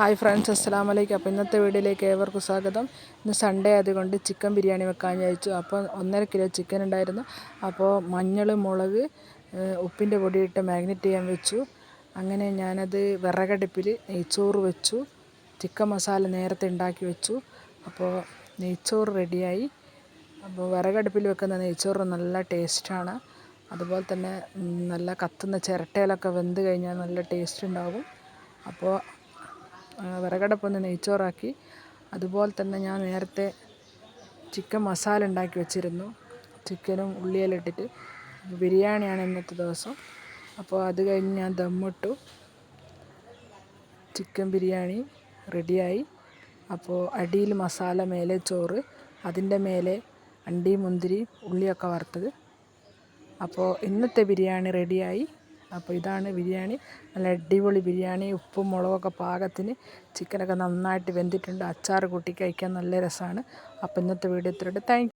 Hi friends അസ്സാം വലൈക്കും അപ്പോൾ ഇന്നത്തെ വീഡിയോയിലേക്ക് ഏവർക്കും സ്വാഗതം. ഇന്ന് സൺഡേ ആയതുകൊണ്ട് ചിക്കൻ ബിരിയാണി വെക്കാൻ വിചാരിച്ചു. അപ്പോൾ ഒന്നര കിലോ ചിക്കൻ ഉണ്ടായിരുന്നു. അപ്പോൾ മഞ്ഞൾ മുളക് ഉപ്പിന്റെ പൊടിയിട്ട് മാഗ്നറ്റ് ചെയ്യാൻ വെച്ചു. അങ്ങനെ ഞാനത് വിറകടുപ്പിൽ നെയ്ച്ചോറ് വെച്ചു. ചിക്കൻ മസാല നേരത്തെ ഉണ്ടാക്കി വെച്ചു. അപ്പോൾ നെയ്ച്ചോറ് റെഡിയായി. അപ്പോൾ വിറകടുപ്പിൽ വെക്കുന്ന നെയ്ച്ചോറ് നല്ല ടേസ്റ്റാണ്. അതുപോലെ തന്നെ നല്ല കത്തുന്ന ചിരട്ടയിലൊക്കെ വെന്ത് കഴിഞ്ഞാൽ നല്ല ടേസ്റ്റ് ഉണ്ടാകും അപ്പോൾ വിറകടുപ്പൊന്ന് നെയ്ച്ചോറാക്കി. അതുപോലെ തന്നെ ഞാൻ നേരത്തെ ചിക്കൻ മസാല ഉണ്ടാക്കി വെച്ചിരുന്നു. ചിക്കനും ഉള്ളിയെല്ലാം ഇട്ടിട്ട്. ബിരിയാണിയാണ് ഇന്നത്തെ ദിവസം. അപ്പോൾ അത് കഴിഞ്ഞ് ഞാൻ ദമ്മിട്ടു. ചിക്കൻ ബിരിയാണി റെഡിയായി. അപ്പോൾ അടിയിൽ മസാല മേലെ ചോറ് അതിന്റെ മേലെ അണ്ടി മുന്തിരി ഉള്ളിയൊക്കെ വറുത്തത്. അപ്പോൾ ഇന്നത്തെ ബിരിയാണി റെഡിയായി. അപ്പോൾ ഇതാണ് ബിരിയാണി. നല്ല അടിപൊളി ബിരിയാണി ഉപ്പും മുളകൊക്കെ പാകത്തിന്. ചിക്കനൊക്കെ നന്നായിട്ട് വെന്തിട്ടുണ്ട്. അച്ചാർ കൂട്ടി കഴിക്കാൻ നല്ല രസമാണ്. അപ്പോൾ ഇന്നത്തെ വീഡിയോ ഇത്രയുണ്ട് താങ്ക്